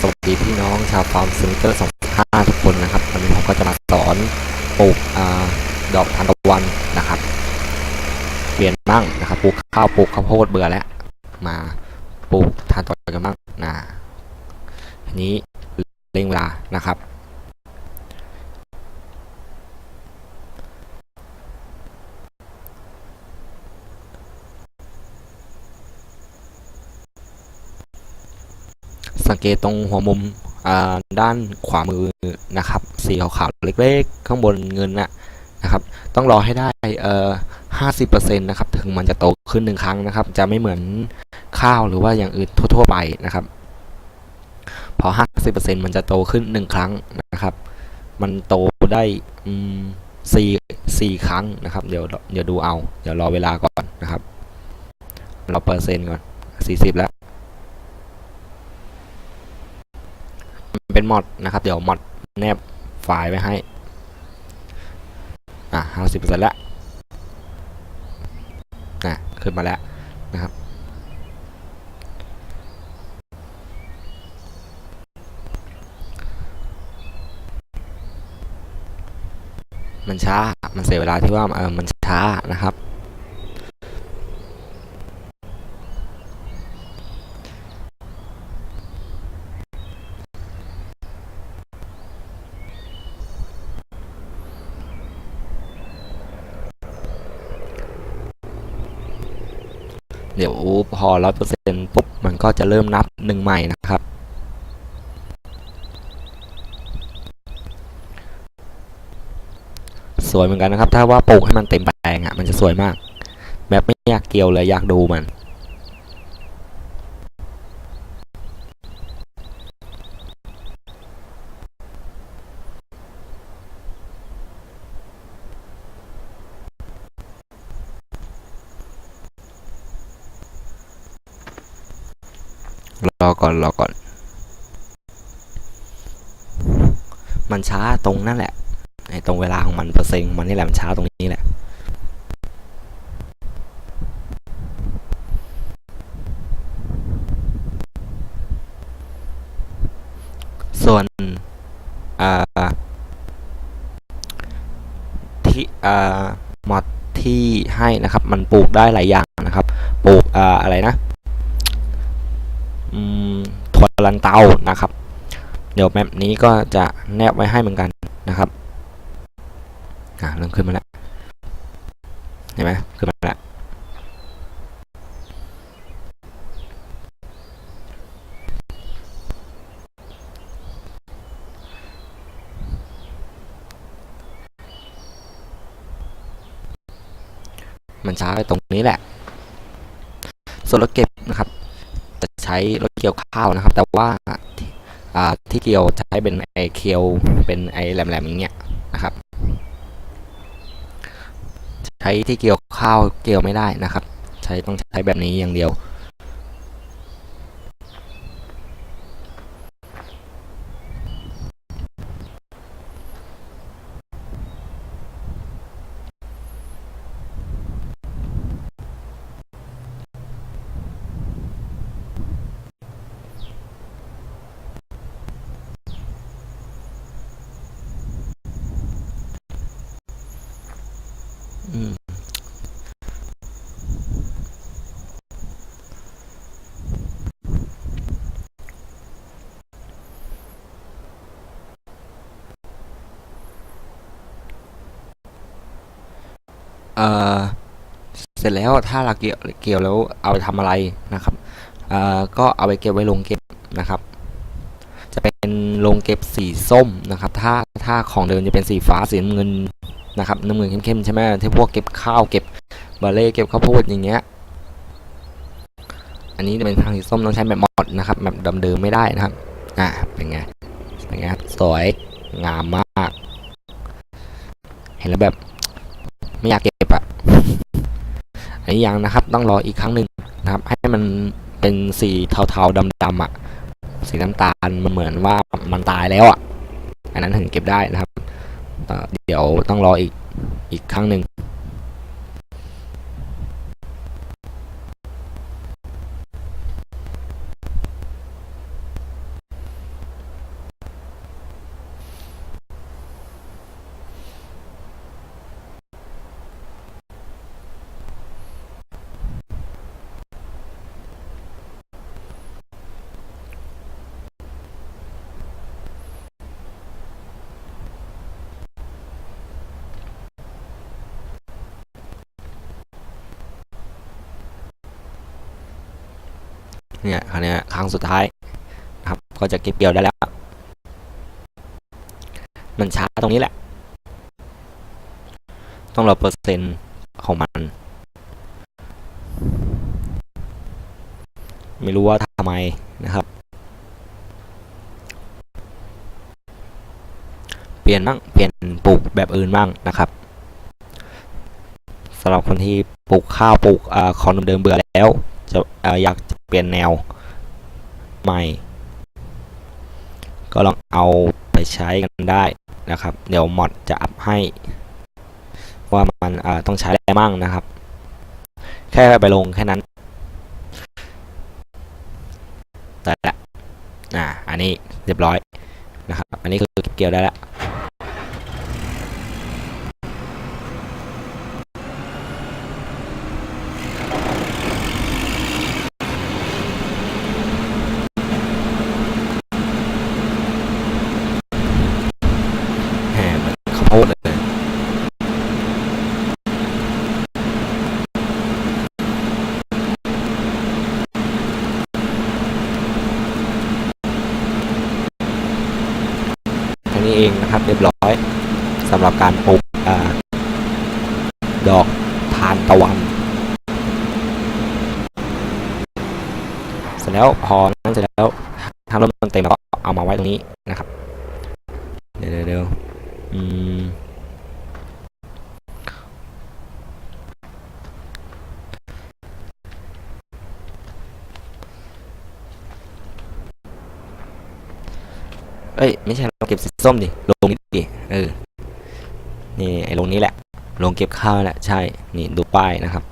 สวัสดีพี่น้องชาวฟาร์มซิงเกอร์25ทุกคนนะครับวันนี้ผมก็จะมาสอนปลูกอดอกทานตะวันนะครับ เปลี่ยนบ้างนะครับปลูกข้าวปลูกข้าวโพดเบื่อแล้วมาปลูกทานตะวันกันบ้างนะนี้เร่งเวลานะครับ สังเกตตรงหัวมุมด้านขวามือนะครับ สีขาวๆเล็กๆ ข้างบนเงินนะนะครับ ต้องรอให้ได้เอ่อ50%นะครับ ถึงมันจะโตขึ้นหนึ่งครั้งนะครับ จะไม่เหมือนข้าวหรือว่าอย่างอื่นทั่วๆไปนะครับ พอ50%มันจะโตขึ้นหนึ่งครั้งนะครับ มันโตได้สี่สี่ครั้งนะครับ เดี๋ยวเดี๋ยวดูเอา เดี๋ยวรอเวลาก่อนนะครับ เราเปอร์เซ็นต์ก่อน40แล้ว มัน เป็นมอดนะครับ เดี๋ยวมอดแนบไฟล์ไว้ให้ อะห้าสิบเปอร์เซ็นต์แล้วนะขึ้นมาแล้วนะครับ มันช้า มันเสียเวลาที่ว่าเออมันช้านะครับ เดี๋ยวพอร้อยเปอร์เซ็นต์ปุ๊บมันก็จะเริ่มนับหนึ่งใหม่นะครับ สวยเหมือนกันนะครับ ถ้าว่าปลูกให้มันเต็มแปลงอะ่ะมันจะสวยมาก แบบไม่อยากเกี่ยวเลยอยากดูมัน ก่อนรอก่อน มันช้าตรงนั่นแหละไอ้ตรงเวลาของมันเปอร์เซ็นต์มันนี่แหละมันช้าตรงนี้แหละส่วนที่อ่ามอดที่ให้นะครับ มันปลูกได้หลายอย่างนะครับ ปลูกอ่าอะไรนะอืม ลันเตานะครับ เดี๋ยวแมปนี้ก็จะแนบไว้ให้เหมือนกันนะครับอ่าเริ่มขึ้นมาแล้วเห็นไหมขึ้นมาแล้วมันช้าไปตรงนี้แหละ ส่วนรถเก็บ ช้รถเกี่ยวข้าวนะครับ แต่ว่าที่อ่าที่เกี่ยวใช้เป็นไอเคียวเป็นไอแหลมๆอย่างเงี้ยนะครับ ใช้ที่เกี่ยวข้าวเกี่ยวไม่ได้นะครับ ใช้ต้องใช้แบบนี้อย่างเดียว เอ่อเสร็จแล้วถ้าเราเกี่ยวเกี่ยวแล้วเอาไปทำอะไรนะครับเอ่อก็เอาไปเก็บไว้ลงเก็บนะครับ จะเป็นลงเก็บสีส้มนะครับ ถ้าถ้าของเดิมจะเป็นสีฟ้าสีน้ำเงิน นะครับน้ำเงินเข้มๆใช่ไหมที่พวกเก็บข้าวเก็บบาเล่เก็บข้าวโพดอย่างเงี้ยอันนี้จะเป็นทางสีส้มต้องใช้แบบมอดนะครับแบบเดิมๆไม่ได้นะครับอ่าเป็นไงเป็นไงครับสวยงามมาก เห็นแล้วแบบ ไม่อยากเก็บอะอันนี้ยังนะครับ ต้องรออีกครั้งหนึ่งนะครับ ให้มันเป็นสีเทาๆดำๆอะสีน้ำตาลมันเหมือนว่ามันตายแล้วอะอันนั้นถึงเก็บได้นะครับ เดี๋ยวต้องรออีกอีกครั้งหนึ่ง เนี่ยครั้งนี้ครั้งสุดท้ายครับ ก็จะเก็บเกี่ยวได้แล้ว มันช้าตรงนี้แหละ ต้องรอเปอร์เซ็นต์ของมัน ไม่รู้ว่าทำไมนะครับเปลี่ยนบ้างเปลี่ยนปลูกแบบอื่นบ้างนะครับสำหรับคนที่ปลูกข้าวปลูกอาของเดิมเบื่อแล้ว จะออยากจ ปลี่ยนแนวใหม่ ก็ลองเอาไปใช้กันได้นะครับ เดี๋ยวมอดจะอัพให้ ว่ามันต้องใช้อะไรมั่งนะครับ แค่ไปลงแค่นั้น แต่ละอ่าอันนี้เรียบร้อยนะครับ อันนี้คือเก็บเกี่ยวได้แล้ว แหมเหมือนข้าวโพดเลย แค่ นี้เองนะครับ เรียบร้อยสำหรับการปลูกดอกทานตะวัน เสร็จแล้วพอนั้นเสร็จแล้วถ้าเริ่มต้นเต็มแล้วก็เอามาไว้ตรงนี้นะครับ เดี๋ยวเดี๋ยวอืม เอ้ยไม่ใช่เราเก็บสีส้มดิลงนี้ดิเออนี่ไอ้ลงนี้แหละ ลงเก็บข้าวแหละใช่นี่ดูป้ายนะครับ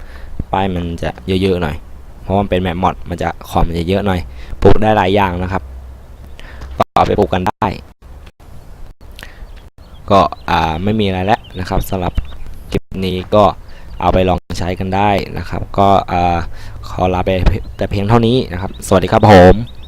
ป้ายมันจะเยอะๆหน่อย เพราะมันเป็นแมปมอดมันจะขอมมันจะเยอะหน่อยปลูกได้หลายอย่างนะครับก็เอาไปปลูกกันได้ ก็อ่าไม่มีอะไรแล้วนะครับสำหรับคลิปนี้ก็เอาไปลองใช้กันได้นะครับ ก็อ่าขอลาไปแต่เพียงเท่านี้นะครับ สวัสดีครับผม